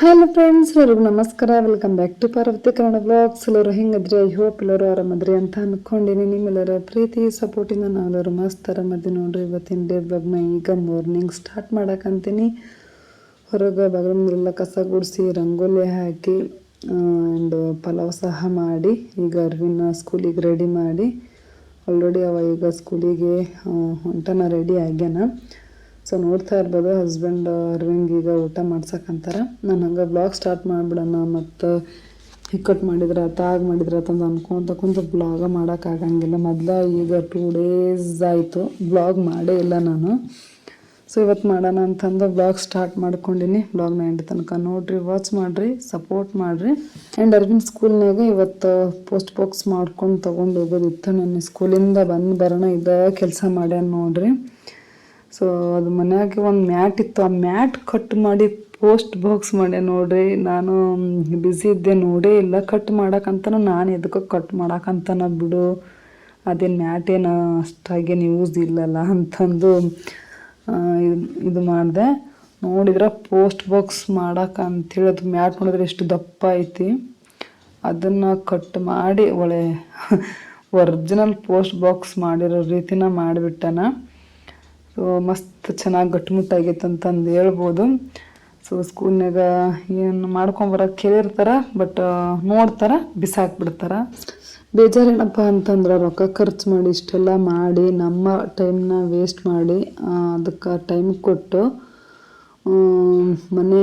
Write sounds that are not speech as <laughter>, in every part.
Hello friends ಎಲ್ಲರಿಗೂ ನಮಸ್ಕಾರ. Welcome back to Parvati Kannada blogs ಎಲ್ಲರೂ ಹೆಂಗದ್ರಿ? ಐ ಹೋಪ್ ಎಲ್ಲರೂ ಆರಾಮದ್ರಿ ಅಂತ ಅಂದ್ಕೊಂಡಿನಿ ನಿಮ್ಮೆಲ್ಲರ ಪ್ರೀತಿ ಸಪೋರ್ಟಿಂದ ನಾವೆಲ್ಲರೂ ಮಸ್ತ್ ಆರಾಮದ್ವಿ ನೋಡ್ರಿ. ಇವತ್ತಿನ ಡೇ ಬ್ಲಾಗ್ನ ಈಗ ಮಾರ್ನಿಂಗ್ ಸ್ಟಾರ್ಟ್ ಮಾಡಕ್ಕಂತೀನಿ ಹೊರಗೆ ಬಾಗಿಲೆಲ್ಲ ಕಸ ಗುಡಿಸಿ, ರಂಗೋಲಿ ಹಾಕಿ ಆ್ಯಂಡ್ ಪಲಾವ್ ಸಹ ಮಾಡಿ, ಈಗ ಅರ್ವಿನ ಸ್ಕೂಲಿಗೆ ರೆಡಿ ಮಾಡಿ. ಆಲ್ರೆಡಿ ಅವ ಈಗ ಸ್ಕೂಲಿಗೆ ಹೊಂಟನ ರೆಡಿ ಆಗ್ಯಾನ. ಸೊ ನೋಡ್ತಾ ಇರ್ಬೋದು ಹಸ್ಬೆಂಡ್ ಅರ್ವಿಂಗ್ ಈಗ ಊಟ ಮಾಡ್ಸಕ್ಕಂತಾರ ನಾನು ಹಂಗೆ ಬ್ಲಾಗ್ ಸ್ಟಾರ್ಟ್ ಮಾಡಿಬಿಡೋಣ ಮತ್ತು ಹಿಕ್ಕಟ್ಟು ಮಾಡಿದ್ರೆ ತಾಗ್ ಮಾಡಿದ್ರೆ ಅಂತಂದು ಅನ್ಕೊಂತ ಕುಂತ ಬ್ಲಾಗ ಮಾಡೋಕ್ಕಾಗಂಗಿಲ್ಲ ಮೊದಲ ಈಗ ಟೂ ಡೇಸ್ ಆಯಿತು ಬ್ಲಾಗ್ ಮಾಡೇ ಇಲ್ಲ ನಾನು. ಸೊ ಇವತ್ತು ಮಾಡೋಣ ಅಂತಂದು ಬ್ಲಾಗ್ ಸ್ಟಾರ್ಟ್ ಮಾಡ್ಕೊಂಡಿನಿ. ಬ್ಲಾಗ್ನ ಎಂಟು ತನಕ ನೋಡ್ರಿ ವಾಚ್ ಮಾಡಿರಿ ಸಪೋರ್ಟ್ ಮಾಡಿರಿ. ಆ್ಯಂಡ್ ಅರ್ವಿನ್ ಸ್ಕೂಲ್ನಾಗ ಇವತ್ತು ಪೋಸ್ಟ್ ಬಾಕ್ಸ್ ಮಾಡ್ಕೊಂಡು ತೊಗೊಂಡು ಹೋಗೋದಿತ್ತು. ನನ್ನ ಸ್ಕೂಲಿಂದ ಬಂದು ಬರೋಣ ಇದ ಕೆಲಸ ಮಾಡ್ಯಾನ ನೋಡ್ರಿ. ಸೊ ಅದು ಮನೆಯಾಗೆ ಒಂದು ಮ್ಯಾಟ್ ಇತ್ತು. ಆ ಮ್ಯಾಟ್ ಕಟ್ ಮಾಡಿ ಪೋಸ್ಟ್ ಬಾಕ್ಸ್ ಮಾಡ್ಯ ನೋಡ್ರಿ. ನಾನು ಬ್ಯುಸಿ ಇದ್ದೆ ನೋಡೇ ಇಲ್ಲ. ಕಟ್ ಮಾಡಕ್ಕಂತನ ನಾನು ಎದಕ್ಕೆ ಕಟ್ ಮಾಡಕ್ಕಂತನ ಬಿಡು. ಅದೇನು ಮ್ಯಾಟ್ ಏನು ಅಷ್ಟಾಗೇನು ಯೂಸ್ ಇಲ್ಲಲ್ಲ ಅಂತಂದು ಇದು- ಮಾಡಿದೆ. ನೋಡಿದ್ರೆ ಪೋಸ್ಟ್ ಬಾಕ್ಸ್ ಅಂತೇಳಿ ಅದು ಮ್ಯಾಟ್ ನೋಡಿದ್ರೆ ಎಷ್ಟು ದಪ್ಪ ಐತಿ. ಅದನ್ನು ಕಟ್ ಮಾಡಿ ಒಳ್ಳೆ ಒರಿಜಿನಲ್ ಪೋಸ್ಟ್ ಬಾಕ್ಸ್ ಮಾಡಿರೋ ರೀತಿನ ಮಾಡಿಬಿಟ್ಟನ. ಸೊ ಮಸ್ತ್ ಚೆನ್ನಾಗಿ ಗಟ್ಟಿಮುಟ್ಟಾಗೈತೆ ಅಂತಂದು ಹೇಳ್ಬೋದು. ಸೊ ಸ್ಕೂಲ್ನಾಗ ಏನು ಮಾಡ್ಕೊಂಬರಕ್ಕೆ ಕೇಳಿರ್ತಾರೆ ಬಟ್ ನೋಡ್ತಾರೆ, ಬಿಸಾಕ್ಬಿಡ್ತಾರೆ. ಬೇಜಾರೇನಪ್ಪ ಅಂತಂದ್ರೆ ರೊಕ್ಕ ಖರ್ಚು ಮಾಡಿ ಇಷ್ಟೆಲ್ಲ ಮಾಡಿ ನಮ್ಮ ಟೈಮ್ನ ವೇಸ್ಟ್ ಮಾಡಿ ಅದಕ್ಕೆ ಟೈಮ್ ಕೊಟ್ಟು ಮನೆ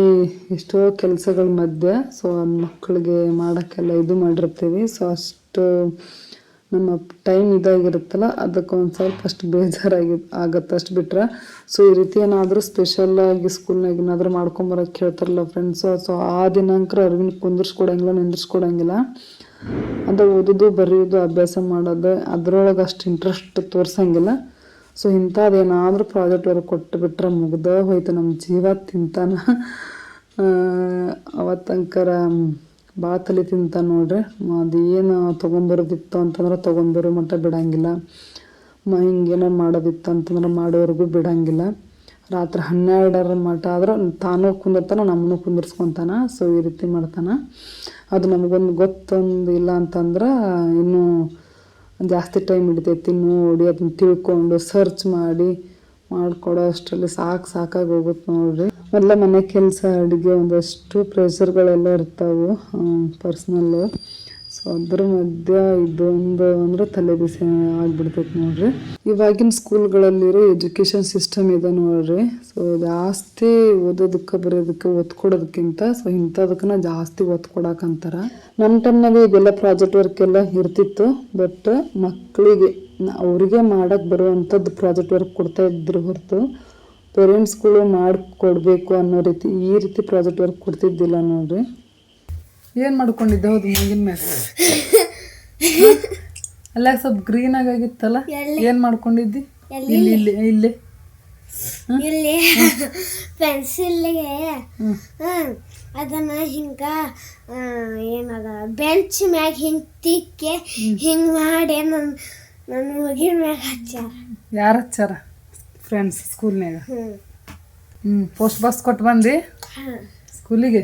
ಎಷ್ಟೋ ಕೆಲಸಗಳ ಮಧ್ಯೆ ಸೊ ಮಕ್ಕಳಿಗೆ ಮಾಡೋಕ್ಕೆಲ್ಲ ಇದು ಮಾಡಿರ್ತೀವಿ. ಸೊ ಅಷ್ಟು ನಮ್ಮ ಟೈಮ್ ಇದಾಗಿರುತ್ತಲ್ಲ, ಅದಕ್ಕೆ ಒಂದು ಸ್ವಲ್ಪ ಅಷ್ಟು ಬೇಜಾರಾಗಿ ಆಗತ್ತೆ ಅಷ್ಟು ಬಿಟ್ರೆ. ಸೊ ಈ ರೀತಿ ಏನಾದರೂ ಸ್ಪೆಷಲ್ಲಾಗಿ ಸ್ಕೂಲ್ನಾಗ ಏನಾದರೂ ಮಾಡ್ಕೊಂಬರೋಕೆ ಹೇಳ್ತಾರಲ್ಲ ಫ್ರೆಂಡ್ಸು ಸೊ ಆ ದಿನಾಂಕರ ಅರಿವಿನ ಕುಂದಿರ್ಸ್ಕೊಡಂಗಿಲ್ಲ, ನಿಂದಿರ್ಸ್ಕೊಡಂಗಿಲ್ಲ. ಅದು ಓದೋದು, ಬರೆಯೋದು, ಅಭ್ಯಾಸ ಮಾಡೋದು, ಅದರೊಳಗೆ ಅಷ್ಟು ಇಂಟ್ರೆಸ್ಟ್ ತೋರಿಸಂಗಿಲ್ಲ. ಸೊ ಇಂಥದ್ದೇನಾದರೂ ಪ್ರಾಜೆಕ್ಟ್ ವರ್ಕ್ ಕೊಟ್ಟು ಬಿಟ್ರೆ ಮುಗ್ದ ಹೋಯ್ತು ನಮ್ಮ ಜೀವ ತಿಂತಾನ. ಅವತ್ತಂಕರ ತಲೆ ತಿಂತ ನೋಡ್ರಿ. ಅದು ಏನು ತೊಗೊಂಬರೋದಿತ್ತು ಅಂತಂದ್ರೆ ತೊಗೊಂಬರೋ ಮಟ್ಟ ಬಿಡಂಗಿಲ್ಲ. ಮ ಹಿಂಗೇನೋ ಮಾಡೋದಿತ್ತು ಅಂತಂದ್ರೆ ಮಾಡೋವರೆಗೂ ಬಿಡಂಗಿಲ್ಲ. ರಾತ್ರಿ ಹನ್ನೆರಡರ ಮಟ್ಟ ಆದ್ರೆ ತಾನೂ ಕುಂದಿರ್ತಾನೆ ನಮ್ಮನ್ನು ಕುಂದಿರ್ಸ್ಕೊತಾನೆ, ಸೊ ಈ ರೀತಿ ಮಾಡ್ತಾನೆ. ಅದು ನಮಗೊಂದು ಗೊತ್ತೊಂದು ಇಲ್ಲ ಅಂತಂದ್ರೆ ಇನ್ನೂ ಜಾಸ್ತಿ ಟೈಮ್ ಹಿಡಿತೈತಿ, ನೋಡಿ ಅದನ್ನ ತಿಳ್ಕೊಂಡು ಸರ್ಚ್ ಮಾಡಿ. ಮಾಡ್ಕೊಡೋ ಅಷ್ಟರಲ್ಲಿ ಸಾಕು ಸಾಕಾಗಿ ಹೋಗುತ್ತೆ ನೋಡ್ರಿ. ಎಲ್ಲ ಮನೆ ಕೆಲಸ, ಅಡುಗೆ ಒಂದಷ್ಟು ಪ್ರೆಷರ್ಗಳೆಲ್ಲ ಇರ್ತಾವೆ ಪರ್ಸ್ನಲ್ಲು ಸೊ ಅದ್ರ ಮಧ್ಯೆ ಇದೊಂದು ಅಂದ್ರೆ ತಲೆ ಬಿಸಿ ಆಗ್ಬಿಡ್ತೈತೆ ನೋಡ್ರಿ. ಇವಾಗಿನ ಸ್ಕೂಲ್ಗಳಲ್ಲಿರೋ ಎಜುಕೇಷನ್ ಸಿಸ್ಟಮ್ ಇದೆ ನೋಡ್ರಿ. ಸೊ ಜಾಸ್ತಿ ಓದೋದಕ್ಕೆ ಬರೋದಕ್ಕೆ ಒತ್ಕೊಡೋದಕ್ಕಿಂತ ಸೊ ಇಂಥದಕ್ಕನ ಜಾಸ್ತಿ ಒತ್ತು ಕೊಡಕ್ಕಂತಾರ ನಮ್ಮ ಟೈಮ್ನಾಗ ಇದೆಲ್ಲ ಪ್ರಾಜೆಕ್ಟ್ ವರ್ಕ್ ಎಲ್ಲ ಇರ್ತಿತ್ತು ಬಟ್ ಮಕ್ಕಳಿಗೆ ಅವರಿಗೆ ಮಾಡೋಕ್ಕೆ ಬರುವಂಥದ್ದು ಪ್ರಾಜೆಕ್ಟ್ ವರ್ಕ್ ಕೊಡ್ತಾ ಇದ್ರು ಹೊರತು ಪೇರೆಂಟ್ಸ್ಗಳು ಮಾಡಿಕೊಡ್ಬೇಕು ಅನ್ನೋ ರೀತಿ ಈ ರೀತಿ ಪ್ರಾಜೆಕ್ಟ್ ವರ್ಕ್ ಕೊಡ್ತಿದ್ದಿಲ್ಲ ನೋಡ್ರಿ. ಏನು ಮಾಡ್ಕೊಂಡಿದ್ದೆ ಹೌದು ಮುಗಿನ ಮೇಲೆ? <laughs> ಅಲ್ಲ ಸ್ವಲ್ಪ ಗ್ರೀನ್ ಆಗಿತ್ತಲ್ಲ ಏನು ಮಾಡ್ಕೊಂಡಿದ್ದಿ? ಇಲ್ಲಿ ಇಲ್ಲಿ ಇಲ್ಲಿ. ಇಲ್ಲಿ? ಪೆನ್ಸಿಲ್ಗೆ ಅದನ್ನ ಹಿಂಗ ಏನದ ಬೆಂಚ್ ಮ್ಯಾಗ ಹಿಂಗ್ ತಿಕ್ಕೆ ಹಿಂಗ್ ಮಾಡಿ ನನ್ ನನ್ನ ಮಗಿನ ಮ್ಯಾಗ ಹಚ್ಚಾರ ಯಾರು ಹಚ್ಚಾರ ಫ್ರೆಂಡ್ಸ್ ಸ್ಕೂಲ್ನಾಗ ಹ್ಮ್. ಹ್ಞೂ ಪೋಸ್ಟ್ ಬಾಕ್ಸ್ ಕೊಟ್ಟು ಬಂದು ಸ್ಕೂಲಿಗೆ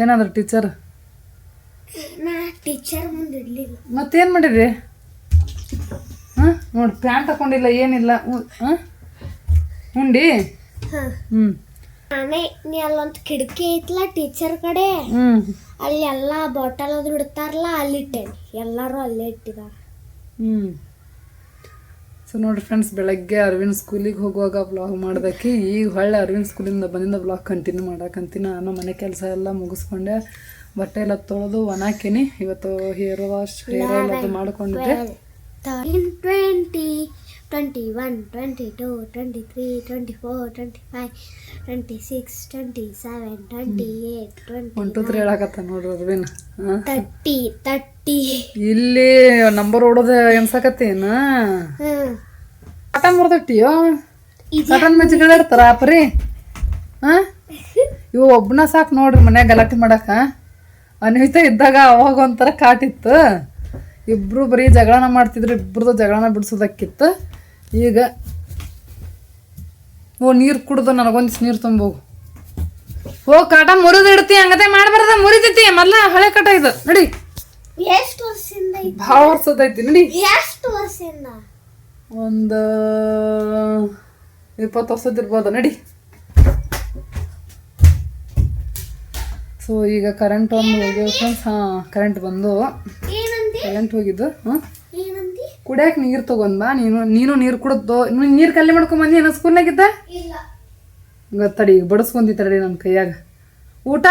ಏನಾದ್ರು ಟೀಚರ್ ನಾ ಟೀಚರ್ ಮುಂದೆ ಇಡ್ಲಿಲ್ಲ ಮತ್ತೇನು ಮಾಡಿರಿ ಹಾಂ ನೋಡಿ ಪ್ಯಾಂಟ್ ಹಾಕೊಂಡಿಲ್ಲ ಏನಿಲ್ಲ. ಹಾಂ ಉಂಡಿ? ಹ್ಞೂ ನಾನೇ ನೀ ಅಲ್ಲೊಂದು ಕಿಟಕಿ ಐತ್ಲ ಟೀಚರ್ ಕಡೆ. ಹ್ಞೂ ಅಲ್ಲಿ ಎಲ್ಲ ಬಾಟಲ್ ಅದು ಇಡ್ತಾರಲ್ಲ ಅಲ್ಲಿ ಇಟ್ಟೆ ಎಲ್ಲರೂ ಅಲ್ಲೇ ಇಟ್ಟಿದ್ದಾರೆ ಹ್ಞೂ ಸೊ ನೋಡಿ ಫ್ರೆಂಡ್ಸ್ ಬೆಳಗ್ಗೆ ಅರವಿಂದ್ ಸ್ಕೂಲಿಗೆ ಹೋಗುವಾಗ ಬ್ಲಾಗ್ ಮಾಡ್ದಕ್ಕೆ ಈಗ ಹೊಳ್ಳೆ ಅರವಿಂದ್ ಸ್ಕೂಲಿಂದ ಬಂದಿಂದ ಬ್ಲಾಗ್ ಕಂಟಿನ್ಯೂ ಮಾಡಕ್ಕಂತೀನಿ ನಾನು ಮನೆ ಕೆಲಸ ಎಲ್ಲ ಮುಗಿಸ್ಕೊಂಡೆ. ಬಟ್ಟೆ ಎಲ್ಲ ತೊಳೆದು ಒಣಾಕಿನಿ ಇವತ್ತು ಹೇರ್ ವಾಶ್ ಹೇರ್ ಆಯಿಲ್ ಅದು ಮಾಡ್ಕೊಂಡಿದ್ದೆ twenty one twenty two twenty three twenty four twenty five twenty six twenty seven twenty one twenty two three ಹೇಳಕತ್ತ ನೋಡ್ರಿ ಹಾಂ. ತರ್ಟಿ ತರ್ಟಿ ಇಲ್ಲಿ ನಂಬರ್ ಓಡೋದ ಎನ್ಸಕತ್ತೇನ ಆಟ ಮುರ್ದಟ್ಟಿಯೋ ಸಟನ್ ಮೆಚ್ಚಿಗೆ ಇಡ್ತಾರ ಆಪರಿ ಹಾ ಇವು ಒಬ್ಬನ ಸಾಕು ನೋಡ್ರಿ ಮನ್ಯಾಗ ಗಲಾಟೆ ಮಾಡಕ. ಅನ್ವಿತ ಇದ್ದಾಗ ಅವಾಗ ಒಂಥರ ಕಾಟಿತ್ತು ಇಬ್ರು ಬರೀ ಜಗಳನ ಮಾಡ್ತಿದ್ರು ಇಬ್ರದ್ದು ಜಗಳನ ಬಿಡಿಸೋದಕ್ಕಿತ್ತು. ಈಗ ಓ ನೀರು ಕುಡ್ದು ನನಗೊಂದಿಸ್ ನೀರು ತುಂಬೋಗು. ಓ ಕಾಟ ಮುರಿದ್ ಇಡ್ತಿ ಹಂಗತೆ ಮಾಡಬಾರ್ದ ಮುರಿತೈತಿ. ಮೊದ್ಲ ಹಳೆ ಕಟ ಇದು. ನಡಿ. ಎಷ್ಟು ವರ್ಷದಿಂದ ಭಾಳ ವರ್ಷದೈತಿ ನಡಿ. ಎಷ್ಟು ವರ್ಷದಿಂದ ಒಂದು ಇಪ್ಪತ್ತು ವರ್ಷದ ಇರ್ಬೋದು ನಡಿ. ಸೊ ಈಗ ಕರೆಂಟ್ ಒಂದು ಹೋಗಿ ಫ್ರೆಂಡ್ಸ್ ಹಾಂ ಕರೆಂಟ್ ಬಂದು ಕರೆಂಟ್ ಹೋಗಿದ್ದು ಹಾಂ? ಏನಂದಿ ಕುಡಿಯಾಕ ನೀರು ತಗೊಂಡ್ ಬಾ ನೀನು ನೀನು ನೀರು ಕುಡದ್ದು ನೀರು ಕಲ್ಲಿ ಮಾಡ್ಕೊಂಡ್ ಬಂದಿ ಏನೋ ಸ್ಕೂಲ್ನಾಗಿದ್ದ? ಗೊತ್ತಡಿ ಈಗ ಬಡಿಸ್ಕೊಂಡಿ ತಡಿ ನನ್ನ ಕೈಯಾಗ. ಊಟ?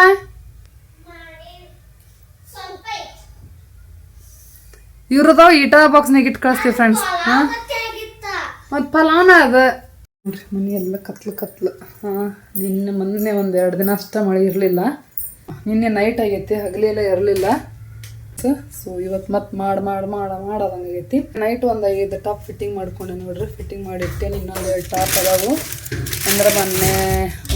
ಇವ್ರದಾವ ಈಟ ಬಾಕ್ಸ್ನಾಗ ಇಟ್ಟು ಕಳಿಸ್ತೀವಿ ಫ್ರೆಂಡ್ಸ್ ಹಾಂ? ಮತ್ತು ಫಲಾನ ಅದ. ನೋಡ್ರಿ ಮನೆ ಎಲ್ಲ ಕತ್ಲು ಕತ್ಲು. ಹಾಂ ನಿನ್ನೆ ಮೊನ್ನೆ ಒಂದು ಎರಡು ದಿನ ಅಷ್ಟ ಮಳೆ ಇರಲಿಲ್ಲ. ನಿನ್ನೆ ನೈಟ್ ಆಗೈತಿ ಹಗಲಿ ಎಲ್ಲ ಇರಲಿಲ್ಲ ಸೊ ಇವತ್ತು ಮತ್ತೆ ಮಾಡಿ ಮಾಡಿ, ಮಾಡ ಮಾಡೋದಂಗೈತಿ ನೈಟ್ ಒಂದು ಐದು ಟಾಪ್ ಫಿಟ್ಟಿಂಗ್ ಮಾಡ್ಕೊಂಡೆ ನೋಡ್ರಿ. ಫಿಟ್ಟಿಂಗ್ ಮಾಡಿಟ್ಟೇನೆ ಇನ್ನೊಂದು ಎರಡು ಟಾಪ್ ಅದಾವು. ಅಂದ್ರೆ ಮೊನ್ನೆ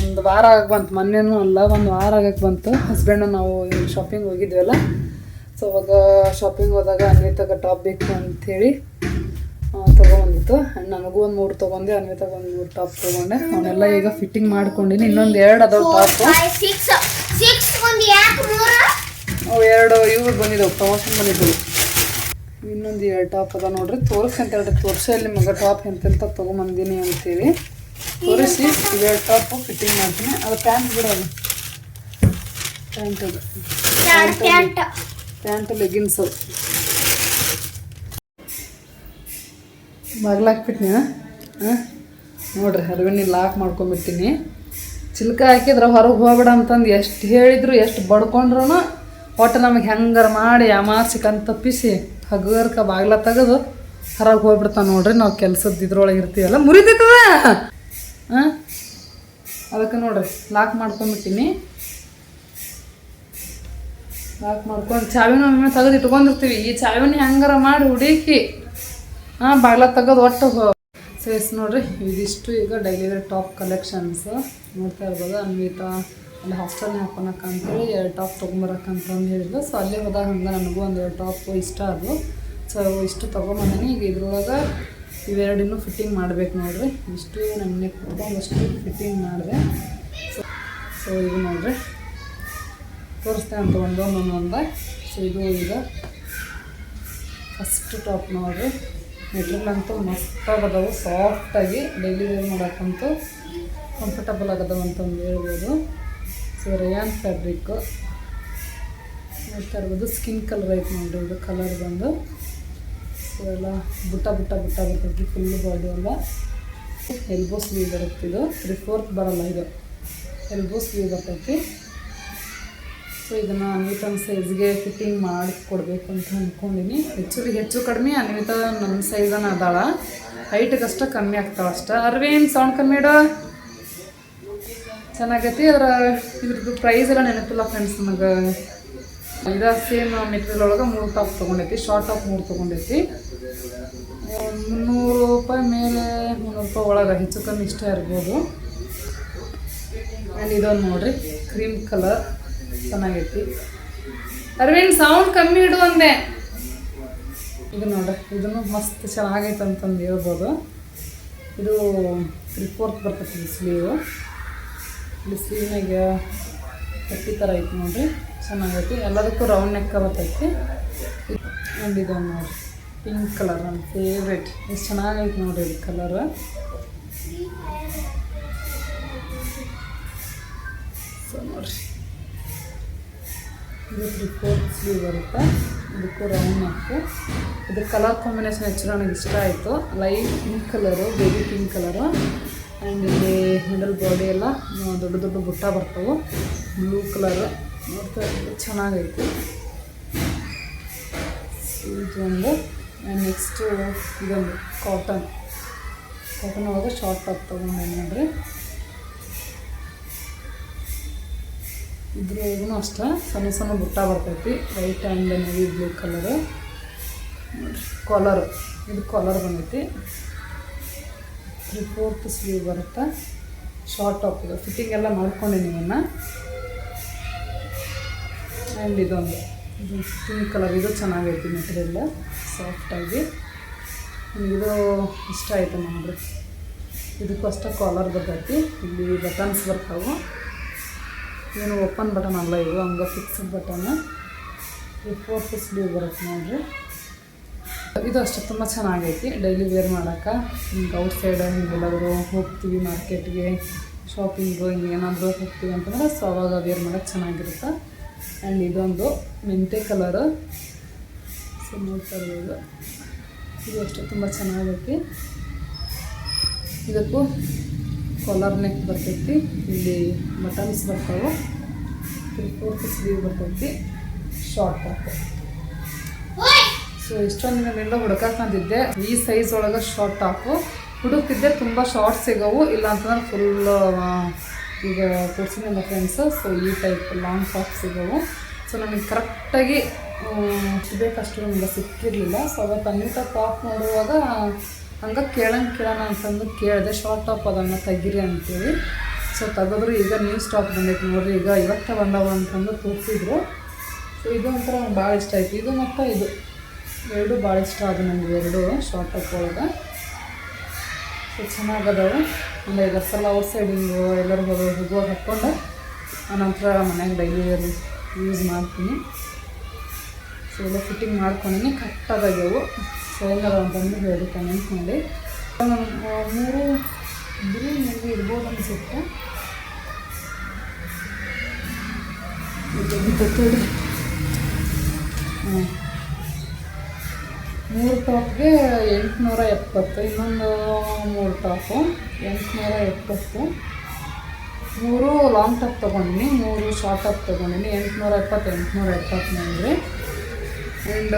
ಒಂದು ವಾರ ಆಗಕ್ಕೆ ಬಂತು. ಮೊನ್ನೆನೂ ಅಲ್ಲ, ಒಂದು ವಾರ ಆಗಕ್ಕೆ ಬಂತು. ಹಸ್ಬೆಂಡು ನಾವು ಶಾಪಿಂಗ್ ಹೋಗಿದ್ವಲ್ಲ. ಸೊ ಅವಾಗ ಶಾಪಿಂಗ್ ಹೋದಾಗ ಅನ್ವಿತಾಗ ಟಾಪ್ ಬೇಕು ಅಂಥೇಳಿ ತೊಗೊಂಬಂದಿತ್ತು. ಆ್ಯಂಡ್ ನನಗೂ ಒಂದು ಮೂರು ತೊಗೊಂಡೆ, ಅನ್ವಿತಾಗ ಒಂದು ಮೂರು ಟಾಪ್ ತೊಗೊಂಡೆ. ಅವನ್ನೆಲ್ಲ ಈಗ ಫಿಟ್ಟಿಂಗ್ ಮಾಡ್ಕೊಂಡಿನಿ. ಇನ್ನೊಂದು ಎರಡು ಅದಾವ ಟಾಪು ಅವು ಎರಡು ಇವ್ರು ಬಂದಿದ್ದವು ಪ್ರಮೋಷನ್ ಬಂದಿದ್ದವು. ಇನ್ನೊಂದು ಎರಡು ಟಾಪ್ ಅದ ನೋಡ್ರಿ ತೋರಿಸಿ ಅಂತ ಹೇಳ್ರಿ ತೋರಿಸಿ ಅಲ್ಲಿ ಮಗ ಟಾಪ್ ಎಂತೆಂತ ತೊಗೊಂಬಂದಿನಿ ಅಂತೇಳಿ. ತೋರಿಸಿ ಇವೆರಡು ಟಾಪು ಫಿಟ್ಟಿಂಗ್ ಮಾಡ್ತೀನಿ. ಅದು ಪ್ಯಾಂಟ್ ಬಿಡೋದು ಪ್ಯಾಂಟ್ ಅದು. ಪ್ಯಾಂಟ್ ಪ್ಯಾಂಟ್ ಲೆಗಿನ್ಸು ಬಾಗ್ಲಾಕ್ಬಿಟ್ನಿ ಹಾಂ? ನೋಡ್ರಿ ಹರವಿನ ಲಾಕ್ ಮಾಡ್ಕೊಂಬಿಡ್ತೀನಿ ಚಿಲ್ಕ ಹಾಕಿದ್ರೆ ಹೊರಗೆ ಹೋಗ್ಬೇಡ ಅಂತಂದು ಎಷ್ಟು ಹೇಳಿದ್ರು ಎಷ್ಟು ಬಡ್ಕೊಂಡ್ರು ಒಟ್ಟು ನಮಗೆ ಹೆಂಗಾರ ಮಾಡಿ ಅಮಾಸಿ ಕಣ್ ತಪ್ಪಿಸಿ ಹಗರ್ಕ ಬಾಗ್ಲ ತೆಗೆದು ಹೊರಗೆ ಹೋಗ್ಬಿಡ್ತಾನೆ ನೋಡ್ರಿ, ನಾವು ಕೆಲ್ಸದ ಇದ್ರೊಳಗೆ ಇರ್ತೀವಲ್ಲ ಮುರಿದಿತ್ತದ ಅದಕ್ಕೆ ನೋಡ್ರಿ ಲಾಕ್ ಮಾಡ್ಕೊಂಬಿಟ್ಟಿನಿ. ಲಾಕ್ ಮಾಡ್ಕೊಂಡು ಚಾವಿನ ಒಮ್ಮೆ ತೆಗೆದು ಇಟ್ಕೊಂಡಿರ್ತೀವಿ. ಈ ಚಾವಿನ ಹೆಂಗಾರ ಮಾಡಿ ಹುಡುಕಿ ಹಾಂ ಬಾಗ್ಲ ತೆಗೆದು ಒಟ್ಟು ಸೇಸ್ ನೋಡ್ರಿ, ಇದಿಷ್ಟು ಈಗ ಡೈಲಿ ಟಾಪ್ ಕಲೆಕ್ಷನ್ಸ್ ನೋಡ್ತಾ ಇರ್ಬೋದು, ಅನ್ವಿತಾ? ಅಲ್ಲಿ ಹಾಸ್ಟೆಲ್ನ ಹಾಕೊಳಕ ಅಂತೇಳಿ ಎರಡು ಟಾಪ್ ತೊಗೊಂಬರಕ್ಕಂತಂದು ಹೇಳಿದ್ರು. ಸೊ ಅಲ್ಲೇ ಹೋದಾಗ ಹಂಗೆ ನನಗೂ ಒಂದು ಎರಡು ಟಾಪ್ ಇಷ್ಟ ಅದು ಸೊ ಇಷ್ಟು ತೊಗೊಂಬಂದಿನಿ. ಈಗ ಇದ್ರೊಳಗೆ ಇವೆರಡನ್ನೂ ಫಿಟ್ಟಿಂಗ್ ಮಾಡಬೇಕು ನೋಡ್ರಿ. ಇಷ್ಟು ನನ್ನ ಕುತ್ಕೊಂಡು ಅಷ್ಟು ಫಿಟ್ಟಿಂಗ್ ಮಾಡಿದೆ. ಸೊ ಸೊ ಇದು ನೋಡ್ರಿ. ತೋರಿಸ್ತೇನೆ ಅಂತ ಒಂದೊಂದು ಒಂದೊಂದು ಸೊ ಇದು ಈಗ ಫಸ್ಟ್ ಟಾಪ್ ನೋಡ್ರಿ. ಮೆಟೀರಿಯಲ್ ಅಂತೂ ಮಸ್ತಾಗಿ ಅದಾವು ಸಾಫ್ಟಾಗಿ ಡೈಲಿ ವೇರ್ ಮಾಡೋಕ್ಕಂತೂ ಕಂಫರ್ಟಬಲ್ ಆಗದವು ಅಂತಂದು ಹೇಳ್ಬೋದು. ಸೊ ರಯಾನ್ ಫ್ಯಾಬ್ರಿಕ್ಕು ನೋಡ್ತಾ ಇರ್ಬೋದು ಸ್ಕಿನ್ ಕಲರ್ ಐತೆ ನೋಡಿ ಇದು ಕಲರ್ ಬಂದು. ಸೊ ಎಲ್ಲ ಬುಟ್ಟ ಬುಟ್ಟ ಬುಟ್ಟ ಬರ್ತೈತಿ ಫುಲ್ ಬಾಡಿ ಎಲ್ಲ. ಎಲ್ಬೋ ಸ್ಲೀವ್ ಬರುತ್ತೆ ಇದು. ತ್ರೀ ಫೋರ್ತ್ ಬರಲ್ಲ ಇದು. ಎಲ್ಬೋ ಸ್ಲೀವ್ ಬರ್ತೈತಿ. ಸೊ ಇದನ್ನು ಅನ್ವಿತನ ಸೈಜ್ಗೆ ಫಿಟ್ಟಿಂಗ್ ಮಾಡಿ ಕೊಡಬೇಕು ಅಂತ ಅಂದ್ಕೊಂಡಿನಿ ಹೆಚ್ಚು ಹೆಚ್ಚು ಕಡಿಮೆ ಅನ್ವಿತ ನನ್ನ ಸೈಜನ್ನು ಅದಾಳ. ಹೈಟ್ಗಷ್ಟ ಕಮ್ಮಿ ಆಗ್ತಾವ ಅಷ್ಟ ಅರ್ವೇನ್ ಸೌಂಡ್ ಕಮ್ಮಿ ಇಡೋ. ಚೆನ್ನಾಗೈತಿ, ಅದರ ಇದ್ರದ್ದು ಪ್ರೈಸ್ ಎಲ್ಲ ನೆನಪಿಲ್ಲ ಫ್ರೆಂಡ್ಸ್ ನನಗೆ ಇದ ಸೇಮ್ ಮೆಟೀರಿಯಲ್ ಒಳಗೆ ಮೂರು ಟಾಪ್ ತೊಗೊಂಡೈತಿ ಶಾರ್ಟ್ ಟಾಪ್ ಮೂರು ತೊಗೊಂಡೈತಿ. ಮುನ್ನೂರು ರೂಪಾಯಿ ಮೇಲೆ, ಮುನ್ನೂರು ರೂಪಾಯಿ ಒಳಗೆ, ಹೆಚ್ಚು ಕಮ್ಮಿ ಇಷ್ಟ ಇರ್ಬೋದು. ಆ್ಯಂಡ್ ಇದೊಂದು ನೋಡಿರಿ ಕ್ರೀಮ್ ಕಲರ್ ಚೆನ್ನಾಗೈತಿ. ಅರವಿಂದ್ ಸೌಂಡ್ ಕಮ್ಮಿ ಇಡು ಅಂದೆ. ಇದು ನೋಡ್ರಿ, ಇದನ್ನು ಮಸ್ತ್ ಚೆನ್ನಾಗೈತೆ ಅಂತಂದು ಹೇಳ್ಬೋದು. ಇದು ತ್ರೀ ಫೋರ್ತ್ ಬರ್ತೈತಿ ಸ್ಲೀವು ಇಲ್ಲಿ ಸ್ಲೀವ್ನಾಗ ಕಟ್ಟಿ ಥರ ಐತೆ ನೋಡಿರಿ. ಚೆನ್ನಾಗೈತಿ. ಎಲ್ಲದಕ್ಕೂ ರೌಂಡ್ ನೆಕ್ಕ ಬರ್ತೈತಿ ಒಂದು ಇದೊಂದು ನೋಡಿರಿ. ಪಿಂಕ್ ಕಲರ್ ನನ್ನ ಫೇವ್ರೇಟ್ ಎಷ್ಟು ಚೆನ್ನಾಗೈತೆ ನೋಡಿ ಇದು ಕಲರ್ ಸೊ ನೋಡ್ರಿ. ಇದು ತ್ರೀ ಫೋರ್ತ್ ಸ್ಲೀವ್ ಬರುತ್ತೆ. ಇದಕ್ಕೂ ರೌಂಡ್ ನೆಕ್ಕು ಇದು ಕಲರ್ ಕಾಂಬಿನೇಷನ್ ಹೆಚ್ಚು ನನಗೆ ಇಷ್ಟ ಆಯಿತು. Light pink colour baby pink colour and ಇಲ್ಲಿ ಮಿಡಲ್ ಬಾಡಿ ಎಲ್ಲ ದೊಡ್ಡ ದೊಡ್ಡ ಬುಟ್ಟ ಬರ್ತವೆ. ಬ್ಲೂ ಕಲರ್ ನೋಡ್ತಾ ಚೆನ್ನಾಗೈತೆ. ಇದೊಂದು ಆ್ಯಂಡ್ ನೆಕ್ಸ್ಟು ಇದೊಂದು ಕಾಟನ್ ಕಾಟನ್ ಒಳಗೆ ಶಾರ್ಟ್ ಟಾಪ್ ತೊಗೊಂಡೆ ನೋಡ್ರಿ ಇದ್ರೊಳಗೂ ಅಷ್ಟೇ, ಸಣ್ಣ ಸಣ್ಣ ಬುಟ್ಟ ಬರ್ತೈತಿ. White and navy blue colour collar ಇದು ಕಾಲರ್ ಬಂದೈತಿ. ತ್ರೀ ಫೋರ್ತ್ ಸ್ಲೀವ್ ಬರುತ್ತೆ. ಶಾರ್ಟ್ ಟಾಪ್ ಇದು. ಫಿಟ್ಟಿಂಗ್ ಎಲ್ಲ ಮಾಡ್ಕೊಂಡೆ ಇವನ್ನ ಆ್ಯಂಡ್ ಇದೊಂದು. ಇದು ಪಿಂಕ್ ಕಲರ್ ಇದು ಚೆನ್ನಾಗೈತಿ ಮೆಟೀರಿಯಲ್ ಸಾಫ್ಟಾಗಿ ಇದು ಇಷ್ಟ ಆಯಿತು ನೋಡ್ರಿ ಇದಕ್ಕೂ ಅಷ್ಟೇ ಕಾಲರ್ ಬರ್ತೈತಿ. ಇಲ್ಲಿ ಬಟನ್ಸ್ ಬರ್ತಾವೆ. ಏನು ಓಪನ್ ಬಟನ್ ಅಲ್ಲ ಇದು. ಹಂಗೆ ಫಿಕ್ಸ್ಡ್ ಬಟನ್ ಇದು ಫೋರ್ ಫಿಕ್ಸ್ ಬರುತ್ತೆ ನೋಡಿರಿ. ಇದು ಅಷ್ಟೇ, ತುಂಬ ಚೆನ್ನಾಗೈತಿ. ಡೈಲಿ ವೇರ್ ಮಾಡೋಕ್ಕೆ. ಹಿಂಗೆ ಔಟ್ ಸೈಡ್ ಹಿಂಗೆಲ್ಲಾದರೂ ಹೋಗ್ತೀವಿ ಮಾರ್ಕೆಟ್ಗೆ ಶಾಪಿಂಗು ಹಿಂಗೆ ಏನಾದರೂ ಹೋಗ್ತೀವಿ ಅಂತಂದ್ರೆ ಸೊ ಅವಾಗ ವೇರ್ ಮಾಡೋಕ್ಕೆ ಚೆನ್ನಾಗಿರುತ್ತೆ. ಆ್ಯಂಡ್ ಇದೊಂದು ಮೆಂತೆ ಕಲರು ಸೊ ನೋಡ್ತಾ ಇದು ಅಷ್ಟೇ, ತುಂಬ ಚೆನ್ನಾಗೈತಿ. ಇದಕ್ಕೂ ಕಾಲರ್ ನೆಕ್ ಬರ್ತೈತಿ. ಇಲ್ಲಿ ಬಟನ್ಸ್ ಬರ್ತಾವೆ. ತ್ರೀ ಫೋರ್ತ್ ಸ್ಲೀವ್ ಬರ್ತೈತಿ. ಶಾರ್ಟ್ ಟಾಪ್ ಸೊ ಇಷ್ಟೊಂದು ದಿನದಿಂದ ಹುಡುಕಾಕಂತಿದ್ದೆ ಈ ಸೈಜ್ ಒಳಗೆ ಶಾರ್ಟ್ ಟಾಪು ಹುಡುಕ್ತಿದ್ದೆ, ತುಂಬ ಶಾರ್ಟ್ ಸಿಗವು. ಇಲ್ಲ ಅಂತಂದ್ರೆ ಫುಲ್ ಈಗ ನನ್ನ ಫ್ರೆಂಡ್ಸು ಸೊ ಈ ಟೈಪ್ ಲಾಂಗ್ ಟಾಪ್ ಸಿಗವು. ಸೊ ನನಗೆ ಕರೆಕ್ಟಾಗಿ ಬೇಕಷ್ಟು ನಮಗೆ ಸಿಕ್ಕಿರಲಿಲ್ಲ. ಸೊ ಅವತ್ತು ಅನಿತಾ ಟಾಪ್ ನೋಡುವಾಗ, ಹಂಗೆ ಕೇಳಂಗೆ ಕೇಳೋಣ ಅಂತಂದು ಕೇಳಿದೆ ಶಾರ್ಟ್ ಟಾಪ್ ಅದನ್ನು ತೆಗೀರಿ ಅಂತೇಳಿ. ಸೊ ತೆಗೆದ್ರು, ಈಗ ನ್ಯೂ ಸ್ಟಾಕ್ ಬಂದೈತೆ ನೋಡ್ರಿ. ಈಗ ಇವತ್ತೇ ಬಂದವ ಅಂತಂದು ತೋರಿಸಿದ್ರು. ಸೊ ಇದು ಒಂಥರ ಭಾಳ ಇಷ್ಟ ಆಯಿತು. ಇದು ಮತ್ತು ಇದು. ಎರಡು ಭಾಳ ಇಷ್ಟ ಅದು ನನಗೆ ಎರಡು ಶಾರ್ಟ್ ಟಾಪ್ ಒಳಗೆ. ಸೊ ಚೆನ್ನಾಗದವು. ಆಮೇಲೆ ಐದು ಸಲ ಔಟ್ ಸೈಡ್ ಹಿಂಗೆ ಎಲ್ಲರೂ ಹೋಗೋ ಹೋಗುವಾಗ ಹಾಕ್ಕೊಂಡು ಆನಂತರ ಮನೆಗೆ ಡೈಲಿ ಯೂಸ್ ಮಾಡ್ತೀನಿ. ಸೊ ಎಲ್ಲ ಫಿಟ್ಟಿಂಗ್ ಮಾಡ್ಕೊಂಡಿನಿ ಕರೆಕ್ಟಾಗ್ಯಾವು ಸೊ ಹೆಂಗದ ಅಂತಂದು ಹೇಳಿ ಕಮೆಂಟ್ ಮಾಡಿ. ಮೂರು ಇಬ್ಬರು ಮೇಬಿ ಇರ್ಬೋದು ಅನಿಸುತ್ತೆ. ಹ್ಞೂ ಮೂರು ಟಾಪ್ಗೆ ಎಂಟುನೂರ ಎಪ್ಪತ್ತು, ಇನ್ನೊಂದು ಮೂರು ಟಾಪು ಎಂಟುನೂರ ಎಪ್ಪತ್ತು. ಮೂರು ಲಾಂಗ್ ಟಾಪ್ ತೊಗೊಂಡಿನಿ, ಮೂರು ಶಾರ್ಟ್ ಟಾಪ್ ತೊಗೊಂಡಿನಿ, ಎಂಟುನೂರ ಎಪ್ಪತ್ತು ಎಂಟುನೂರ ಎಪ್ಪತ್ತು ನೋಡ್ರಿ ಆ್ಯಂಡ್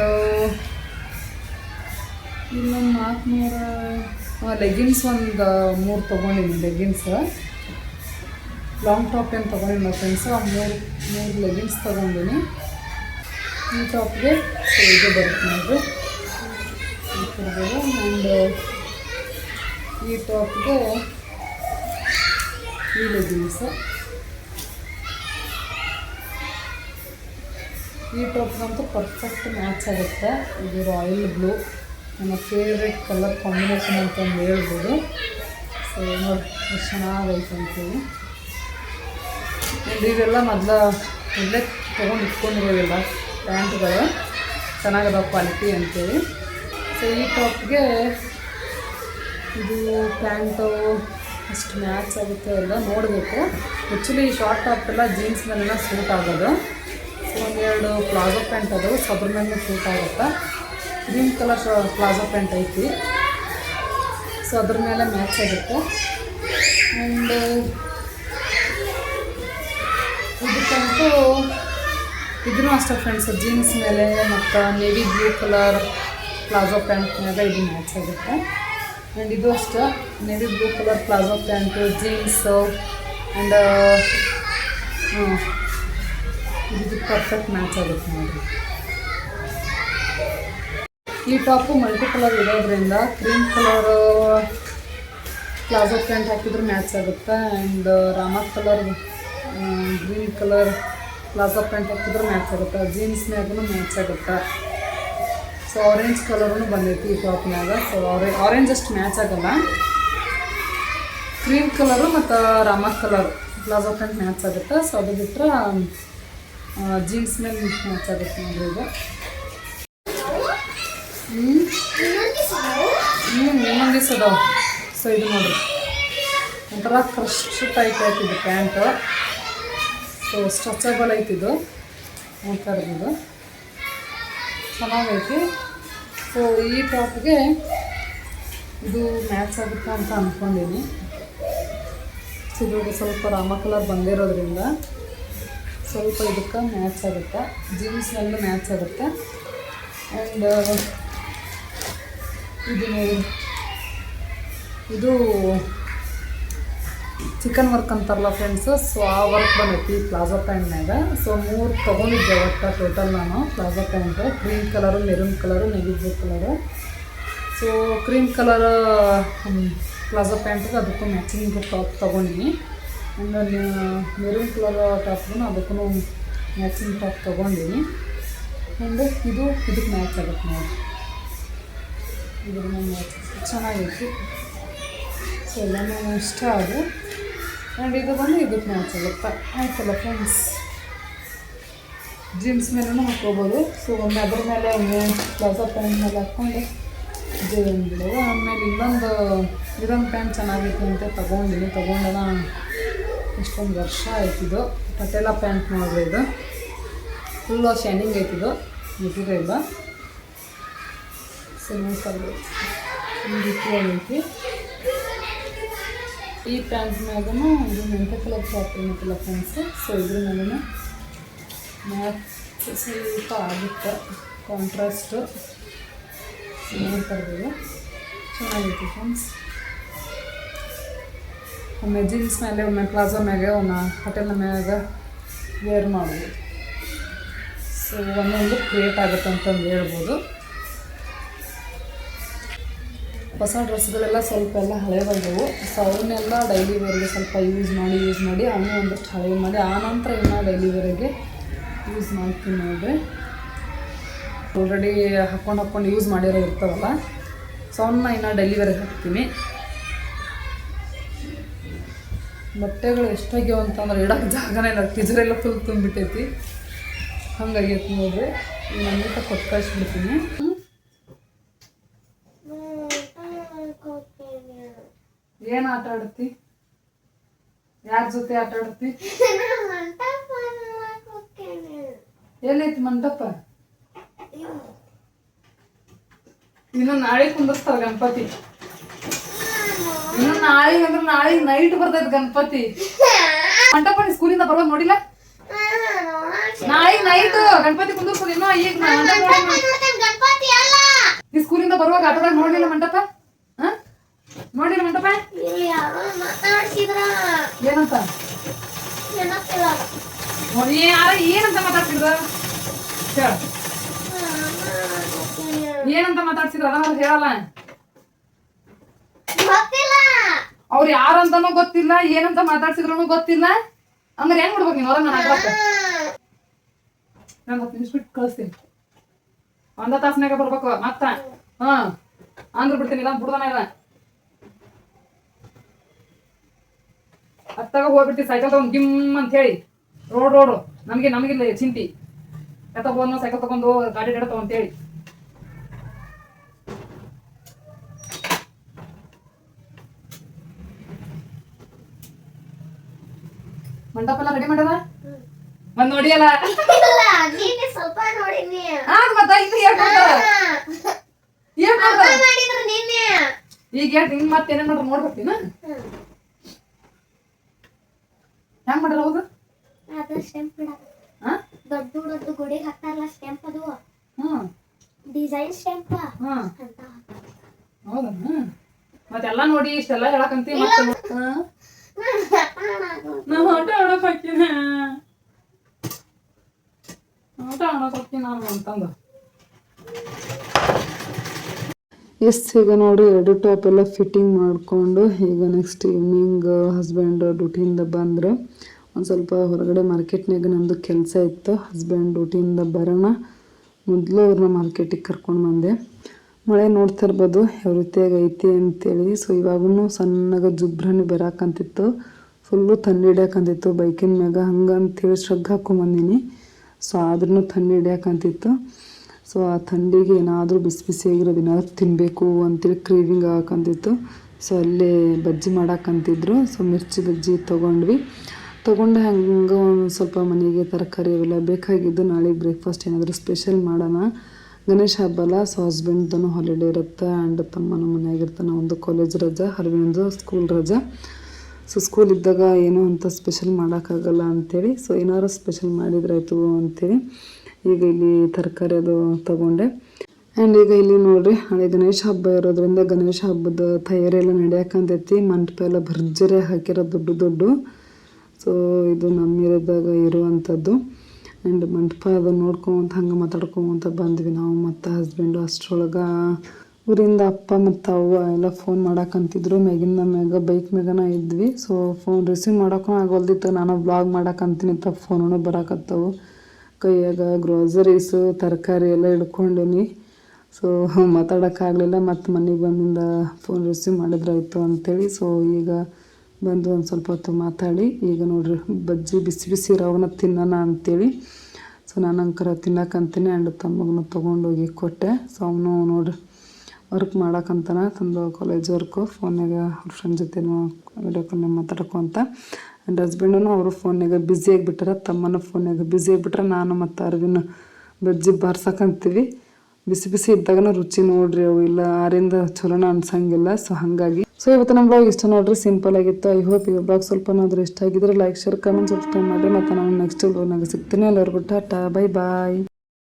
ಇನ್ನೊಂದು ನಾಲ್ಕುನೂರ ಲೆಗಿನ್ಸ್ ಒಂದು ಮೂರು ತೊಗೊಂಡಿನಿ ಲೆಗಿನ್ಸ್ ಲಾಂಗ್ ಟಾಪ್ ಏನು ತೊಗೊಂಡಿನಿ ಫ್ರೆಂಡ್ಸ್, ಆ ಮೂರು ಮೂರು ಲೆಗಿನ್ಸ್ ತೊಗೊಂಡಿನಿ. ಈ ಟಾಪ್ಗೆ ಇದು ಬರುತ್ತೆ ನೋಡ್ರಿ. ಆ್ಯಂಡ್ ಈ ಟಾಪ್ಗೆ ಈ ಲೆಗಿನ್ಸ್ ಈ ಟಾಪ್ಗಂತೂ ಪರ್ಫೆಕ್ಟ್ ಮ್ಯಾಚ್ ಆಗುತ್ತೆ. ಇದು ರಾಯಲ್ ಬ್ಲೂ ನನ್ನ ಫೇವ್ರೆಟ್ ಕಲರ್ ಕಾಂಬಿನೇಷನ್ ಅಂತಂದು ಹೇಳ್ಬೋದು. ಸೊ ನೋಡಿ ಚೆನ್ನಾಗೈತೆ ಅಂತೇಳಿ. ಆ್ಯಂಡ್ ಇವೆಲ್ಲ ಮೊದಲ ಮೊದಲೇ ತೊಗೊಂಡು ಇಟ್ಕೊಂಡಿರೋದಿಲ್ಲ ಪ್ಯಾಂಟ್ಗಳು ಚೆನ್ನಾಗದ ಕ್ವಾಲಿಟಿ ಅಂತೇಳಿ. ಸೊ ಈ ಟಾಪ್ಗೆ ಇದು ಪ್ಯಾಂಟು, ಅಷ್ಟು ಮ್ಯಾಚ್ ಆಗುತ್ತೆ ಎಲ್ಲ ನೋಡಬೇಕು. ಆ್ಯಕ್ಚುಲಿ ಶಾರ್ಟ್ ಟಾಪ್ ಎಲ್ಲ ಜೀನ್ಸ್ ಮೇಲೆ ಸೂಟ್ ಆಗೋದು. ಸೊ ಒಂದೆರಡು ಪ್ಲಾಜೋ ಪ್ಯಾಂಟ್ ಅದು ಸಬ್ರ ಮೇಲೆ ಸೂಟ್ ಆಗುತ್ತೆ? ಗ್ರೀನ್ ಕಲರ್ ಪ್ಲಾಜೋ ಪ್ಯಾಂಟ್ ಐತಿ. ಸೊ ಅದ್ರ ಮೇಲೆ ಮ್ಯಾಚ್ ಆಗುತ್ತೆ. ಆ್ಯಂಡ್ ಇದಕ್ಕಂತೂ ಇದ್ರೂ ಅಷ್ಟೇ ಫ್ರೆಂಡ್ಸ್ ಜೀನ್ಸ್ ಮೇಲೆ ಮತ್ತು navy blue colour palazzo pant ಮೇಲೆ ಇದು ಮ್ಯಾಚ್ ಆಗುತ್ತೆ ಆ್ಯಂಡ್ ಇದು ಅಷ್ಟೇ. Navy blue colour palazzo pant jeans and ಇದು ಪರ್ಫೆಕ್ಟ್ ಮ್ಯಾಚ್ ಆಗುತ್ತೆ ನೋಡಿ ಈ ಟಾಪು ಮಲ್ಟಿ ಕಲರ್ ಇರೋದ್ರಿಂದ ಕ್ರೀಮ್ ಕಲರ್ ಪ್ಲಾಜೋ ಪ್ಯಾಂಟ್ ಹಾಕಿದ್ರೆ ಮ್ಯಾಚ್ ಆಗುತ್ತೆ. And Rama colour green colour palazzo pant ಹಾಕಿದ್ರೆ ಮ್ಯಾಚ್ ಆಗುತ್ತೆ. ಜೀನ್ಸ್ ಮ್ಯಾಗೂ ಮ್ಯಾಚ್ ಆಗುತ್ತೆ. ಸೊ ಆರೆಂಜ್ ಕಲರೂ ಬಂದೈತಿ ಈ ಟಾಪ್ನಾಗ ಸೊ ಆರೆ ಆರೆಂಜ್ ಅಷ್ಟು ಮ್ಯಾಚ್ ಆಗಲ್ಲ. ಕ್ರೀಮ್ ಕಲರು ಮತ್ತು Rama colour palazzo pant match ಆಗುತ್ತೆ. ಸೊ ಅದು ಬಿಟ್ಟರೆ ಜೀನ್ಸ್ ಮೇಲೆ ಮ್ಯಾಚ್ ಆಗುತ್ತೆ ನೋಡ್ರಿ ಇದು. ಹ್ಞೂ ಇನ್ನೊಂದು ದಿವಸ ಅದಾವೆ ಸೊ ಇದು ನೋಡ್ರಿ. ಒಂಥರ ಕ್ರಶ್ ಟೈಪ್ ಆಯ್ತಿದ್ದು ಪ್ಯಾಂಟು ಸೊ ಸ್ಟ್ರೆಚಬಲ್ ಐತಿ ಇದು. ಚೆನ್ನಾಗೈತಿ. ಸೊ ಈ ಟಾಪ್ಗೆ ಇದು ಮ್ಯಾಚ್ ಆಗುತ್ತೆ ಅಂತ ಅಂದ್ಕೊಂಡೀನಿ ಸೊ ಇದು ಸ್ವಲ್ಪ ರಾಮ ಕಲರ್ ಬಂದಿರೋದ್ರಿಂದ ಸ್ವಲ್ಪ ಇದಕ್ಕೆ ಮ್ಯಾಚ್ ಆಗುತ್ತೆ. ಜೀನ್ಸ್ನಲ್ಲೂ ಮ್ಯಾಚ್ ಆಗುತ್ತೆ. ಆ್ಯಂಡ್ ಇದು ಇದು ಚಿಕನ್ ವರ್ಕ್ ಅಂತಾರಲ್ಲ ಫ್ರೆಂಡ್ಸು ಸೊ ಆ ವರ್ಕ್ ಬಂದೈತಿ ಪ್ಲಾಜೋ ಪ್ಯಾಂಟ್ನಾಗ ಸೊ ಮೂರು ತೊಗೊಂಡಿದ್ದೆ ಒಟ್ಟು ಟೋಟಲ್ ನಾನು palazzo pant cream colour maroon colour navy blue colour so cream colour palazzo ಪ್ಯಾಂಟಿಗೆ ಅದಕ್ಕೂ ಮ್ಯಾಚಿಂಗ್ ಟಾಪ್ ತೊಗೊಂಡಿನಿ. ಆ್ಯಂಡ್ ಮೆರೂನ್ ಕಲರ್ ಟಾಪ್ಗೂ ಅದಕ್ಕೂ ಮ್ಯಾಚಿಂಗ್ ಟಾಪ್ ತೊಗೊಂಡಿನಿ. ಆ್ಯಂಡ್ ಇದು, ಇದಕ್ಕೆ ಮ್ಯಾಚ್ ಆಗುತ್ತೆ ನೋಡಿ. ಇದ್ರ ಮ್ಯಾಚ್ ಚೆನ್ನಾಗೈತಿ. ಸೊ ಎಲ್ಲನೂ ಇಷ್ಟ ಅದು ಆ್ಯಂಡ್ ಇದು ಬಂದು ಇದಕ್ಕೆ ಮ್ಯಾಚ್ ಆಗುತ್ತೆ ಆಯ್ತಲ್ಲ ಫ್ರೆಂಡ್ಸ್ ಜೀನ್ಸ್ ಮೇಲೂ ಹಾಕ್ಕೋಬೋದು. ಸೊ ಒಮ್ಮೆ ಅದ್ರ ಮೇಲೆ ಪ್ಲಾಜೋ ಪ್ಯಾಂಟ್ ಮೇಲೆ ಹಾಕ್ಕೊಂಡು ಜೀವನ ಬಿಡೋದು. ಆಮೇಲೆ ಇನ್ನೊಂದು, ಇದೊಂದು ಪ್ಯಾಂಟ್ ಚೆನ್ನಾಗಿತ್ತು ಅಂತ ತೊಗೊಂಡಿನಿ. ತೊಗೊಂಡನ ಎಷ್ಟೊಂದು ವರ್ಷ ಆಯ್ತಿದ್ದು ಪಟೇಲ ಪ್ಯಾಂಟ್ ನೋಡ್ರಿ ಇದು. ಫುಲ್ಲು ಶೈನಿಂಗ್ ಆಯ್ತಿದ್ದು ಇಲ್ಲ ಸೊ ಈ ರೀತಿ ಈ ಪ್ಯಾಂಟ್ ಮ್ಯಾಗೂ ಇದು ಮೆಂತೆ ಕಲರ್ ಶಾಪ್ ಏನೈತಿಲ್ಲ ಫ್ರೆಂಡ್ಸ್ ಸೊ ಇದ್ರ ಮೇಲೂ ಮ್ಯಾಚ್ ಸ್ವಲ್ಪ ಆಗುತ್ತೆ. ಕಾಂಟ್ರಾಸ್ಟು ನೋಡ್ತಿರ್ಬೋದು ಚೆನ್ನಾಗಿತ್ತು ಫ್ರೆಂಡ್ಸ್ ಒಮ್ಮೆ ಜೀನ್ಸ್ ಮೇಲೆ, ಒಮ್ಮೆ ಪ್ಲಾಜೋ ಮ್ಯಾಗೆ, ಒಮ್ಮೆ ಹೋಟೆಲ್ ಮ್ಯಾಗ ವೇರ್ ಮಾಡ್ಬೋದು. ಸೊ ಒಂದೊಂದು ಕ್ರಿಯೇಟ್ ಆಗುತ್ತೆ ಅಂತಂದು ಹೇಳ್ಬೋದು. ಹೊಸ ಡ್ರೆಸ್ಗಳೆಲ್ಲ ಸ್ವಲ್ಪ ಎಲ್ಲ ಹಳೆ ಬಂದವು. ಸೊ ಅವನ್ನೆಲ್ಲ ಡೈಲಿ ವೇರ್ಗೆ ಸ್ವಲ್ಪ ಯೂಸ್ ಮಾಡಿ ಯೂಸ್ ಮಾಡಿ ಅವನು ಒಂದಷ್ಟು ಹಳೆ ಮಾಡಿ. ಆನಂತರ ನಂತರ ಇನ್ನೂ ಡೈಲಿ ವೇರ್ಗೆ ಯೂಸ್ ಮಾಡ್ತೀನಿ ನೋಡ್ರಿ. ಆಲ್ರೆಡಿ ಹಾಕ್ಕೊಂಡು ಹಾಕ್ಕೊಂಡು ಯೂಸ್ ಮಾಡಿರೋ ಇರ್ತಾವಲ್ಲ. ಸೊ ಅವನ್ನ ಇನ್ನು ಡೈಲಿ ವೇರ್ಗೆ ಹಾಕ್ತೀನಿ. ಬಟ್ಟೆಗಳು ಎಷ್ಟಾಗ್ಯಾವ ಅಂತಂದ್ರೆ ಇಡೋಕ್ಕೆ ಜಾಗನೇ ಇಲ್ಲ. ಟಿಜರೆಲ್ಲ ಫುಲ್ ತುಂಬಿಟ್ಟೈತಿ. ಹಂಗಾಗೈತಿ ನೋಡ್ರಿ. ನನ್ನ ಕೊಟ್ಟು ಕಳಿಸ್ಬಿಡ್ತೀನಿ. ಏನು ಆಟ ಆಡ್ತಿ? ಯಾರ ಜೊತೆ ಆಟ ಆಡ್ತಿ? ಎಲ್ಲೈತಿ ಮಂಟಪ? ಇನ್ನು ನಾಳೆ ಕುಂದಿಸ್ತಾರ ಗಣಪತಿ. ಇನ್ನು ನಾಳೆ ಅಂದ್ರೆ ನಾಳೆ ನೈಟ್ ಬರ್ತೈತಿ ಗಣಪತಿ. ಮಂಟಪ ಸ್ಕೂಲಿಂದ ಬರೋದು ನೋಡಿಲ್ಲ? ನಾಳೆ ನೈಟ್ ಗಣಪತಿ ಕುಂದರ್ಸೋದು ಇನ್ನೂ ಈಗ ಸ್ಕೂಲಿಂದ ಬರುವಾಗ ಆಟದಾಗ ನೋಡ್ಲಿಲ್ಲ ಮಂಟಪ? ನೋಡಿಲ್ಲ ಮಂಟಪ? ಇಲ್ಲಿ ಯಾರೋ ಮಾತಾಡ್ಸಿದ್ರ? ಏನಂತ? ನೆನಪಿಲ್ಲ. ನೋಡಿ ಯಾರ ಏನಂತ ಮಾತಾಡ್ಸಿದ್ರು? ಹೇಳ. ಏನಂತ ಮಾತಾಡ್ಸಿದ್ರ? ಅದನ್ನ ಹೇಳಲ್ಲ. ಗೊತ್ತಿಲ್ಲ. ಅವ್ರು ಯಾರಂತನೂ ಗೊತ್ತಿಲ್ಲ ಏನಂತ ಮಾತಾಡ್ಸಿದ್ರು ಗೊತ್ತಿಲ್ಲ. ಅಂದ್ರೆ ಹೆಂಗ್ ಬಿಡ್ಬೇಕು ನೀನು? ಹೊರಗೆ ನಾನು ನಾನು ಹತ್ತು ನಿಮಿಷ ಬಿಟ್ಟು ಕಳಿಸ್ತೀನಿ. ಒಂದ ತಾಸ್ನಾಗ ಬರ್ಬೇಕು. ಮತ್ತ? ಹಾ ಅಂದ್ರೆ ಬಿಡ್ತೀನಿ ಇಲ್ಲ ಬಿಡ್ದಾನ ಇಲ್ಲ ಅತ್ತಾಗ ಹೋಗ್ಬಿಡ್ತೀವಿ ಸೈಕಲ್ ತಗೊಂಡು ಗಿಮ್ ಅಂತ ಹೇಳಿ ರೋಡ್ ರೋಡು. ನಮಗೆ ನಮಗಿಲ್ಲ ಚಿಂತಿ. ಎತ್ತ ಹೋದ್ನ ಸೈಕಲ್ ತಗೊಂಡು ಗಾಡಿ ಗಾಡಿ ತಗೊಂತ ಹೇಳಿ ಮಂಟಪ ಎಲ್ಲ ರೆಡಿ ಮಾಡ್ಯಾರ? ಮತ್ ನೋಡಿಯಲ್ಲ ಸ್ವಲ್ಪ ನೋಡಿನಿ ಮತ್ತ ಏನ್ ಏನ್ ಈಗ ಹೇಳ್ ಹಿಂಗ್ ಮತ್ತೆ ಏನೇನ್ ಮಾಡ್ರ ನೋಡ್ಬೇಕಿನ ಹೆಂಗ್ ಮಾಡ್ಯಾರ ಹೌದು? ಅದು ಸ್ಟೆಂಪ್ ಹಾ ದೊಡ್ಡ ದೊಡ್ಡ ಗುಡಿಗೆ ಹಾಕ್ತಾರಲ್ಲ ಸ್ಟೆಂಪ್ ಅದು. ಹ್ಮ್ ಡಿಸೈನ್ ಸ್ಟೆಂಪ್ ಹ್ಮ್ ಅಂತ ಹೌದಾ ಮತ್ತೆಲ್ಲ ನೋಡಿ ಇಷ್ಟೆಲ್ಲ ಹೇಳಕಂತಿ ಮತ್ತೆ ಹಾ? ನಾ ಆಟ ಆಡಕ್ ಹಾಕಿನ ಆಟ ಆಡಕ್ ಹಾಕಿ ನಾನು ಅಂತಂದ. ಎಸ್ ಈಗ ನೋಡಿ ಎರಡು ಟಾಪ್ ಎಲ್ಲ ಫಿಟ್ಟಿಂಗ್ ಮಾಡಿಕೊಂಡು ಈಗ ನೆಕ್ಸ್ಟ್ ಈವ್ನಿಂಗ್ ಹಸ್ಬೆಂಡ್ ಡ್ಯೂಟಿಯಿಂದ ಬಂದರು ಒಂದು ಸ್ವಲ್ಪ ಹೊರಗಡೆ ಮಾರ್ಕೆಟ್ನಾಗ ನಂದು ಕೆಲಸ ಇತ್ತು. ಹಸ್ಬೆಂಡ್ ಡ್ಯೂಟಿಯಿಂದ ಬರೋಣ. ಮೊದಲು ಅವ್ರನ್ನ ಮಾರ್ಕೆಟಿಗೆ ಕರ್ಕೊಂಡು ಬಂದೆ. ಮಳೆ ನೋಡ್ತಾ ಇರ್ಬೋದು ಯಾವ ರೀತಿಯಾಗಿ ಐತಿ ಅಂತೇಳಿ. ಸೊ ಇವಾಗೂ ಸಣ್ಣಗೆ ಜುಬ್ರನಿ ಬರಾಕಂತಿತ್ತು. ಫುಲ್ಲು ತಣ್ಣಿ ಹಿಡಿಯಾಕಂತಿತ್ತು. ಬೈಕಿನ ಮ್ಯಾಗ ಹಂಗೆ ಅಂತೇಳಿ ಶ್ರಗ್ ಹಾಕೊಂಬಂದಿನಿ ಸೊ ಆದ್ರೂ ತಣ್ಣಿ ಹಿಡಿಯಾಕಂತಿತ್ತು. ಸೊ ಆ ಥಂಡಿಗೆ ಏನಾದರೂ ಬಿಸಿ ಬಿಸಿಯಾಗಿರೋದು ಏನಾದರೂ ತಿನ್ನಬೇಕು ಅಂತೇಳಿ ಕ್ರೇವಿಂಗ್ ಆಗಕ್ಕಂತಿತ್ತು ಸೊ ಅಲ್ಲೇ ಬಜ್ಜಿ ಮಾಡಕ್ಕಂತಿದ್ರು ಸೊ ಮಿರ್ಚಿ ಬಜ್ಜಿ ತೊಗೊಂಡ್ವಿ. ತೊಗೊಂಡು ಹಂಗೆ ಒಂದು ಸ್ವಲ್ಪ ಮನೆಗೆ ತರಕಾರಿ ಅವೆಲ್ಲ ಬೇಕಾಗಿದ್ದು ನಾಳೆ ಬ್ರೇಕ್ಫಾಸ್ಟ್ ಏನಾದರೂ ಸ್ಪೆಷಲ್ ಮಾಡೋಣ. ಗಣೇಶ ಹಬ್ಬ ಅಲ್ಲ ಸೊ ಹಸ್ಬೆಂಡ್ದೂ ಹಾಲಿಡೇ ಇರುತ್ತೆ ಆ್ಯಂಡ್ ತಮ್ಮನ ಮನೆಯಾಗಿರ್ತಾನೆ ಒಂದು ಕಾಲೇಜ್ ರಜಾ ಹರವಿನದು ಸ್ಕೂಲ್ ರಜಾ. ಸೊ ಸ್ಕೂಲ್ ಇದ್ದಾಗ ಏನೋ ಅಂತ ಸ್ಪೆಷಲ್ ಮಾಡೋಕ್ಕಾಗಲ್ಲ ಅಂಥೇಳಿ ಸೊ ಏನಾದ್ರು ಸ್ಪೆಷಲ್ ಮಾಡಿದ್ರಾಯ್ತು ಅಂಥೇಳಿ ಈಗ ಇಲ್ಲಿ ತರಕಾರಿ ಅದು ತಗೊಂಡೆ. ಆ್ಯಂಡ್ ಈಗ ಇಲ್ಲಿ ನೋಡಿರಿ ಹಳೆ ಗಣೇಶ ಹಬ್ಬ ಇರೋದ್ರಿಂದ ಗಣೇಶ ಹಬ್ಬದ ತಯಾರಿ ಎಲ್ಲ ನಡೆಯಕ್ಕಂತೈತಿ ಮಂಟಪ ಎಲ್ಲ ಭರ್ಜರಿ ಹಾಕಿರೋ ದೊಡ್ಡ ದೊಡ್ಡ ಸೊ ಇದು ನಮ್ಮ ಏರಿಯಾದಾಗ ಇರುವಂಥದ್ದು. ಆ್ಯಂಡ್ ಮಂಟಪ ಅದು ನೋಡ್ಕೊಂತ ಹಂಗೆ ಮಾತಾಡ್ಕೊಂತ ಬಂದ್ವಿ ನಾವು ಮತ್ತು ಹಸ್ಬೆಂಡು ಅಷ್ಟರೊಳಗೆ ಊರಿಂದ ಅಪ್ಪ ಮತ್ತು ಅವ್ವ ಎಲ್ಲ ಫೋನ್ ಮಾಡಕ್ಕಂತಿದ್ರು ಮ್ಯಾಗಿಂದ ಮ್ಯಾಗ ಬೈಕ್ ಮ್ಯಾಗನ ಇದ್ವಿ. ಸೊ ಫೋನ್ ರಿಸೀವ್ ಮಾಡೋಕ್ಕೂ ಆಗೋಲ್ದಿತ್ತು ನಾನು ಬ್ಲಾಗ್ ಮಾಡಕ್ಕಂತೀನಿ ಅಂತ ಫೋನೂ ಬರಾಕತ್ತವು. ಕೈಯಾಗ ಗ್ರೋಸರೀಸು ತರಕಾರಿ ಎಲ್ಲ ಹಿಡ್ಕೊಂಡೀನಿ. ಸೊ ಮಾತಾಡೋಕ್ಕಾಗಲಿಲ್ಲ ಮತ್ತು ಮನೆಗೆ ಬಂದಿಂದ ಫೋನ್ ರಿಸೀವ್ ಮಾಡಿದ್ರಾಯ್ತು ಅಂಥೇಳಿ ಸೊ ಈಗ ಬಂದು ಒಂದು ಸ್ವಲ್ಪ ಹೊತ್ತು ಮಾತಾಡಿ. ಈಗ ನೋಡ್ರಿ, ಬಜ್ಜಿ ಬಿಸಿ ಬಿಸಿ ರವನ ತಿನ್ನೋಣ ಅಂತೇಳಿ. ಸೊ ನಾನು ಅಂಕರ ತಿನ್ನಕ್ಕಂತೀನಿ ಆ್ಯಂಡ್ ತಮ್ಮಗನು ತೊಗೊಂಡೋಗಿ ಕೊಟ್ಟೆ. ಸೊ ಅವನು ನೋಡ್ರಿ ವರ್ಕ್ ಮಾಡೋಕ್ಕಂತಾನೆ ತಂದು ಕಾಲೇಜ್ ವರ್ಕು ಫೋನ್ಯಾಗ ಅವ್ರ ಫ್ರೆಂಡ್ ಜೊತೆ ವಿಡಿಯೋ ಕಾಲ್ನಾಗ ಮಾತಾಡ್ಕೊಂತ ಆ್ಯಂಡ್ ಹಸ್ಬೆಂಡನು ಅವರು ಫೋನ್ನಾಗ ಬ್ಯುಸಿ ಆಗಿಬಿಟ್ರೆ ತಮ್ಮನ ಫೋನ್ಯಾಗ ಬ್ಯುಸಿ ಆಗಿಬಿಟ್ರೆ ನಾನು ಮತ್ತು ಅರವಿನ ಬಜ್ಜಿ ಬಾರ್ಸಕ್ಕಂತೀವಿ ಬಿಸಿ ಬಿಸಿ ಇದ್ದಾಗನ ರುಚಿ ನೋಡ್ರಿ ಅವು, ಇಲ್ಲ ಆರಿಂದ ಚಲೋನ ಅನ್ಸಂಗಿಲ್ಲ. ಸೊ ಹಾಗಾಗಿ ಸೊ ಇವತ್ತು ನಮ್ಮ ಬ್ಲಾಗ್ ಇಷ್ಟ ನೋಡ್ರಿ ಸಿಂಪಲ್ ಆಗಿತ್ತು. ಐ ಹೋಪ್ ಈ ಬ್ಲಾಗ್ ಸ್ವಲ್ಪನಾದ್ರೂ ಇಷ್ಟ ಆಗಿದ್ರೆ ಲೈಕ್ ಶೇರ್ ಕಮೆಂಟ್ ಸಬ್ಸ್ಕ್ರೈಬ್ ಮಾಡಿ ಮತ್ತು ನಾನು ನೆಕ್ಸ್ಟ್ ಬ್ಲಾಗ್ನಾಗ ಸಿಗ್ತೀನಿ. ಎಲ್ಲರಿಗೂ ಟಾಟಾ ಬೈ ಬಾಯ್